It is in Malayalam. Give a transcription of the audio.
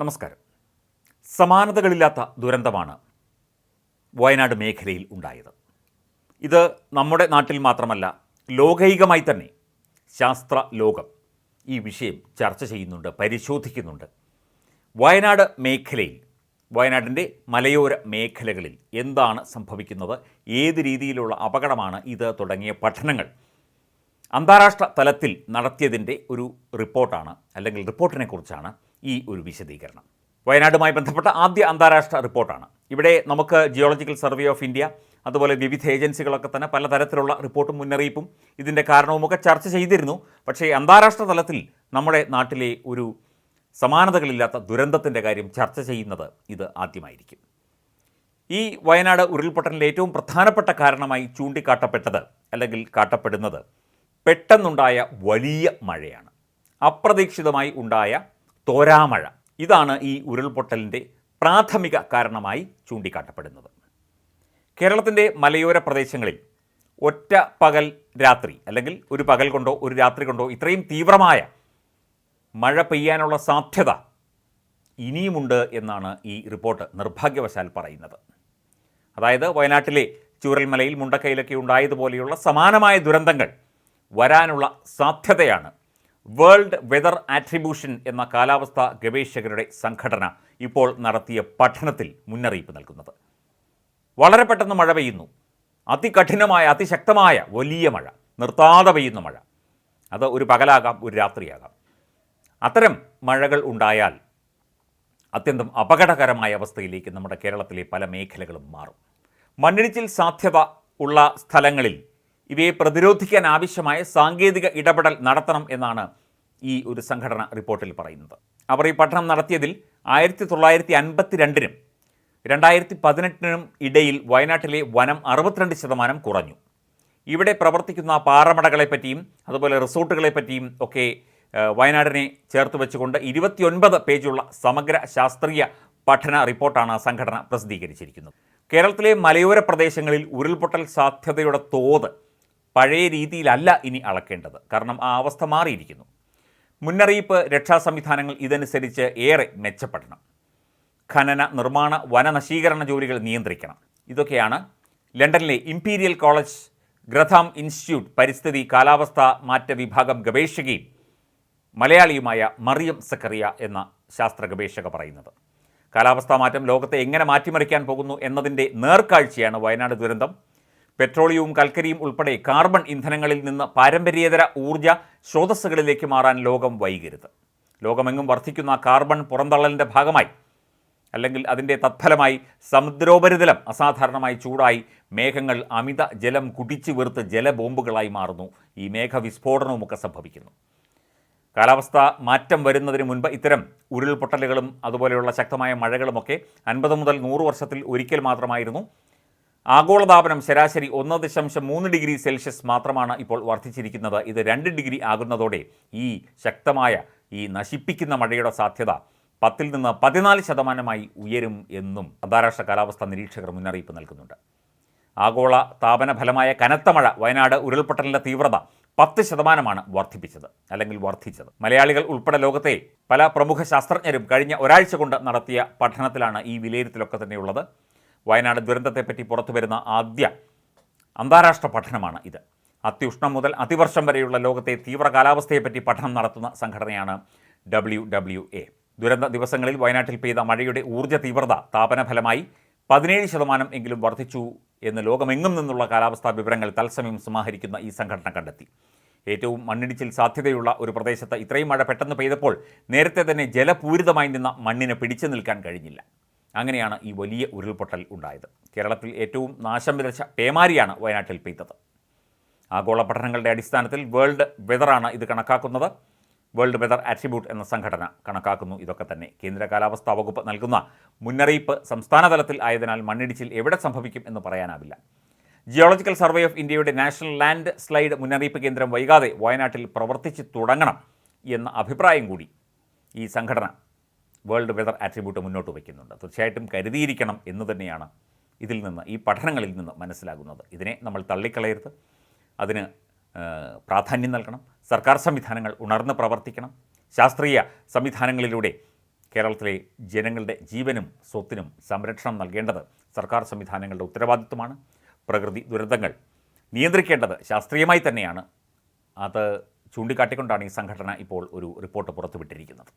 നമസ്കാരം. സമാനതകളില്ലാത്ത ദുരന്തമാണ് വയനാട് മേഖലയിൽ ഉണ്ടായത്. ഇത് നമ്മുടെ നാട്ടിൽ മാത്രമല്ല ലോകൈകമായി തന്നെ ശാസ്ത്ര ലോകം ഈ വിഷയം ചർച്ച ചെയ്യുന്നുണ്ട് പരിശോധിക്കുന്നുണ്ട്. വയനാട് മേഖലയിൽ വയനാടിന്റെ മലയോര മേഖലകളിൽ എന്താണ് സംഭവിക്കുന്നത്? ഏത് രീതിയിലുള്ള അപകടമാണ് ഇത് തുടങ്ങിയ പഠനങ്ങൾ? അന്താരാഷ്ട്ര തലത്തിൽ നടത്തിയതിന്റെ ഒരു റിപ്പോർട്ടാണ് അല്ലെങ്കിൽ റിപ്പോർട്ടിനെ കുറിച്ചാണ് ഈ ഒരു വിശദീകരണം. വയനാടുമായി ബന്ധപ്പെട്ട ആദ്യ അന്താരാഷ്ട്ര റിപ്പോർട്ടാണ്. ഇവിടെ നമുക്ക് ജിയോളജിക്കൽ സർവേ ഓഫ് ഇന്ത്യ അതുപോലെ വിവിധ ഏജൻസികളൊക്കെ തന്നെ പലതരത്തിലുള്ള റിപ്പോർട്ടും മുന്നറിയിപ്പും ഇതിന്റെ കാരണവുമൊക്കെ ചർച്ച ചെയ്തിരുന്നു. പക്ഷേ അന്താരാഷ്ട്ര തലത്തിൽ നമ്മുടെ നാട്ടിലെ ഒരു സമാനതകളില്ലാത്ത ദുരന്തത്തിന്റെ കാര്യം ചർച്ച ചെയ്യുന്നത് ഇത് ആദ്യമായിരിക്കും. ഈ വയനാട് ഉരുൾപൊട്ടലിന്റെ ഏറ്റവും പ്രധാനപ്പെട്ട കാരണമായി ചൂണ്ടിക്കാട്ടപ്പെട്ടത് അല്ലെങ്കിൽ കാട്ടപ്പെടുന്നത് പെട്ടെന്നുണ്ടായ വലിയ മഴയാണ്. അപ്രതീക്ഷിതമായി ഉണ്ടായ തോരാമഴ. ഇതാണ് ഈ ഉരുൾപൊട്ടലിന്റെ പ്രാഥമിക കാരണമായി ചൂണ്ടിക്കാട്ടപ്പെടുന്നത്. കേരളത്തിന്റെ മലയോര പ്രദേശങ്ങളിൽ ഒറ്റ പകൽ രാത്രി അല്ലെങ്കിൽ ഒരു പകൽ കൊണ്ടോ ഒരു രാത്രി കൊണ്ടോ ഇത്രയും തീവ്രമായ മഴ പെയ്യാനുള്ള സാധ്യത ഇനിയുമുണ്ട് എന്നാണ് ഈ റിപ്പോർട്ട് നിർഭാഗ്യവശാൽ പറയുന്നത്. അതായത് വയനാട്ടിലെ ചൂരൽമലയിൽ മുണ്ടക്കയിലൊക്കെ ഉണ്ടായതുപോലെയുള്ള സമാനമായ ദുരന്തങ്ങൾ വരാനുള്ള സാധ്യതയാണ് വേൾഡ് വെതർ ആട്രിബ്യൂഷൻ എന്ന കാലാവസ്ഥാ ഗവേഷകരുടെ സംഘടന ഇപ്പോൾ നടത്തിയ പഠനത്തിൽ മുന്നറിയിപ്പ് നൽകുന്നത്. വളരെ പെട്ടെന്ന് മഴ പെയ്യുന്നു. അതികഠിനമായ അതിശക്തമായ വലിയ മഴ നിർത്താതെ പെയ്യുന്ന മഴ. അത് ഒരു പകലാകാം ഒരു രാത്രിയാകാം. അത്തരം മഴകൾ ഉണ്ടായാൽ അത്യന്തം അപകടകരമായ അവസ്ഥയിലേക്ക് നമ്മുടെ കേരളത്തിലെ പല മേഖലകളും മാറും. മണ്ണിടിച്ചിൽ സാധ്യത ഉള്ള സ്ഥലങ്ങളിൽ ഇവയെ പ്രതിരോധിക്കാൻ ആവശ്യമായ സാങ്കേതിക ഇടപെടൽ നടത്തണം എന്നാണ് ഈ ഒരു സംഘടന റിപ്പോർട്ടിൽ പറയുന്നത്. അവർ ഈ പഠനം നടത്തിയതിൽ ആയിരത്തി തൊള്ളായിരത്തി അൻപത്തി രണ്ടിനും രണ്ടായിരത്തി പതിനെട്ടിനും ഇടയിൽ വയനാട്ടിലെ വനം അറുപത്തിരണ്ട് ശതമാനം കുറഞ്ഞു. ഇവിടെ പ്രവർത്തിക്കുന്ന പാറമടകളെപ്പറ്റിയും അതുപോലെ റിസോർട്ടുകളെപ്പറ്റിയും ഒക്കെ വയനാടിനെ ചേർത്ത് വെച്ചുകൊണ്ട് ഇരുപത്തിയൊൻപത് പേജുള്ള സമഗ്ര ശാസ്ത്രീയ പഠന റിപ്പോർട്ടാണ് സംഘടന പ്രസിദ്ധീകരിച്ചിരിക്കുന്നത്. കേരളത്തിലെ മലയോര പ്രദേശങ്ങളിൽ ഉരുൾപൊട്ടൽ സാധ്യതയുടെ തോത് പഴയ രീതിയിലല്ല ഇനി അളക്കേണ്ടത്. കാരണം ആ അവസ്ഥ മാറിയിരിക്കുന്നു. മുന്നറിയിപ്പ് രക്ഷാ സംവിധാനങ്ങൾ ഇതനുസരിച്ച് ഏറെ മെച്ചപ്പെടണം. ഖനന നിർമ്മാണ വനനശീകരണ ജോലികൾ നിയന്ത്രിക്കണം. ഇതൊക്കെയാണ് ലണ്ടനിലെ ഇംപീരിയൽ കോളേജ് ഗ്രഥാം ഇൻസ്റ്റിറ്റ്യൂട്ട് പരിസ്ഥിതി കാലാവസ്ഥ മാറ്റ വിഭാഗം ഗവേഷകയും മലയാളിയുമായ മറിയം സക്കറിയ എന്ന ശാസ്ത്ര ഗവേഷക പറയുന്നത്. കാലാവസ്ഥാ മാറ്റം ലോകത്തെ എങ്ങനെ മാറ്റിമറിക്കാൻ പോകുന്നു എന്നതിന്റെ നേർക്കാഴ്ചയാണ് വയനാട് ദുരന്തം. പെട്രോളിയവും കൽക്കരിയും ഉൾപ്പെടെ കാർബൺ ഇന്ധനങ്ങളിൽ നിന്ന് പാരമ്പര്യേതര ഊർജ സ്രോതസ്സുകളിലേക്ക് മാറാൻ ലോകം വൈകരുത്. ലോകമെങ്ങും വർദ്ധിക്കുന്ന കാർബൺ പുറന്തള്ളലിന്റെ ഭാഗമായി അല്ലെങ്കിൽ അതിന്റെ തത്ഫലമായി സമുദ്രോപരിതലം അസാധാരണമായി ചൂടായി മേഘങ്ങൾ അമിത ജലം കുടിച്ചു വീർത്ത് ജലബോംബുകളായി മാറുന്നു. ഈ മേഘവിസ്ഫോടനവുമൊക്കെ സംഭവിക്കുന്നു. കാലാവസ്ഥ മാറ്റം വരുന്നതിന് മുൻപ് ഇത്തരം ഉരുൾപൊട്ടലുകളും അതുപോലെയുള്ള ശക്തമായ മഴകളുമൊക്കെ അൻപത് മുതൽ നൂറ് വർഷത്തിൽ ഒരിക്കൽ മാത്രമായിരുന്നു. ആഗോളതാപനം ശരാശരി ഒന്ന് ദശാംശം മൂന്ന് ഡിഗ്രി സെൽഷ്യസ് മാത്രമാണ് ഇപ്പോൾ വർദ്ധിച്ചിരിക്കുന്നത്. ഇത് രണ്ട് ഡിഗ്രി ആകുന്നതോടെ ഈ ശക്തമായ ഈ നശിപ്പിക്കുന്ന മഴയുടെ സാധ്യത പത്തിൽ നിന്ന് പതിനാല് ശതമാനമായി ഉയരും എന്നും അന്താരാഷ്ട്ര കാലാവസ്ഥാ നിരീക്ഷകർ മുന്നറിയിപ്പ് നൽകുന്നുണ്ട്. ആഗോള താപന ഫലമായ കനത്ത മഴ വയനാട് ഉരുൾപൊട്ടലിന്റെ തീവ്രത പത്ത് ശതമാനമാണ് വർദ്ധിപ്പിച്ചത് അല്ലെങ്കിൽ വർദ്ധിച്ചത്. മലയാളികൾ ഉൾപ്പെടെ ലോകത്തെ പല പ്രമുഖ ശാസ്ത്രജ്ഞരും കഴിഞ്ഞ ഒരാഴ്ച കൊണ്ട് നടത്തിയ പഠനത്തിലാണ് ഈ വിലയിരുത്തലൊക്കെ തന്നെയുള്ളത്. വയനാട് ദുരന്തത്തെപ്പറ്റി പുറത്തു വരുന്ന ആദ്യ അന്താരാഷ്ട്ര പഠനമാണ് ഇത്. അത്യുഷ്ണം മുതൽ അതിവർഷം വരെയുള്ള ലോകത്തെ തീവ്ര കാലാവസ്ഥയെപ്പറ്റി പഠനം നടത്തുന്ന സംഘടനയാണ് ഡബ്ല്യു ഡബ്ല്യു എ. ദുരന്ത ദിവസങ്ങളിൽ വയനാട്ടിൽ പെയ്ത മഴയുടെ ഊർജ തീവ്രത താപനഫലമായി പതിനേഴ് ശതമാനം എങ്കിലും വർദ്ധിച്ചു എന്ന് ലോകമെങ്ങും നിന്നുള്ള കാലാവസ്ഥാ വിവരങ്ങൾ തത്സമയം സമാഹരിക്കുന്ന ഈ സംഘടന കണ്ടെത്തി. ഏറ്റവും മണ്ണിടിച്ചിൽ സാധ്യതയുള്ള ഒരു പ്രദേശത്ത് ഇത്രയും മഴ പെട്ടെന്ന് പെയ്തപ്പോൾ നേരത്തെ തന്നെ ജലപൂരിതമായി നിന്ന മണ്ണിന് പിടിച്ചു നിൽക്കാൻ കഴിഞ്ഞില്ല. അങ്ങനെയാണ് ഈ വലിയ ഉരുൾപൊട്ടൽ ഉണ്ടായത്. കേരളത്തിൽ ഏറ്റവും നാശം വിതച്ച പേമാരിയാണ് വയനാട്ടിൽ പെയ്തത്. ആഗോള പഠനങ്ങളുടെ അടിസ്ഥാനത്തിൽ വേൾഡ് വെതറാണ് ഇത് കണക്കാക്കുന്നത്. വേൾഡ് വെതർ ആട്രിബ്യൂട്ട് എന്ന സംഘടന കണക്കാക്കുന്നു. ഇതൊക്കെ തന്നെ കേന്ദ്ര കാലാവസ്ഥാ വകുപ്പ് നൽകുന്ന മുന്നറിയിപ്പ് സംസ്ഥാന തലത്തിൽ ആയതിനാൽ മണ്ണിടിച്ചിൽ എവിടെ സംഭവിക്കും എന്ന് പറയാനാവില്ല. ജിയോളജിക്കൽ സർവേ ഓഫ് ഇന്ത്യയുടെ നാഷണൽ ലാൻഡ് സ്ലൈഡ് മുന്നറിയിപ്പ് കേന്ദ്രം വൈകാതെ വയനാട്ടിൽ പ്രവർത്തിച്ചു തുടങ്ങണം എന്ന അഭിപ്രായം കൂടി ഈ സംഘടന വേൾഡ് വെതർ ആട്രിബ്യൂട്ട് മുന്നോട്ട് വയ്ക്കുന്നുണ്ട്. തീർച്ചയായിട്ടും കരുതിയിരിക്കണം എന്ന് തന്നെയാണ് ഇതിൽ നിന്ന് ഈ പഠനങ്ങളിൽ നിന്ന് മനസ്സിലാകുന്നത്. ഇതിനെ നമ്മൾ തള്ളിക്കളയരുത്. അതിന് പ്രാധാന്യം നൽകണം. സർക്കാർ സംവിധാനങ്ങൾ ഉണർന്ന് പ്രവർത്തിക്കണം. ശാസ്ത്രീയ സംവിധാനങ്ങളിലൂടെ കേരളത്തിലെ ജനങ്ങളുടെ ജീവനും സ്വത്തിനും സംരക്ഷണം നൽകേണ്ടത് സർക്കാർ സംവിധാനങ്ങളുടെ ഉത്തരവാദിത്വമാണ്. പ്രകൃതി ദുരന്തങ്ങൾ നിയന്ത്രിക്കേണ്ടത് ശാസ്ത്രീയമായി തന്നെയാണ്. അത് ചൂണ്ടിക്കാട്ടിക്കൊണ്ടാണ് ഈ സംഘടന ഇപ്പോൾ ഒരു റിപ്പോർട്ട് പുറത്തുവിട്ടിരിക്കുന്നത്.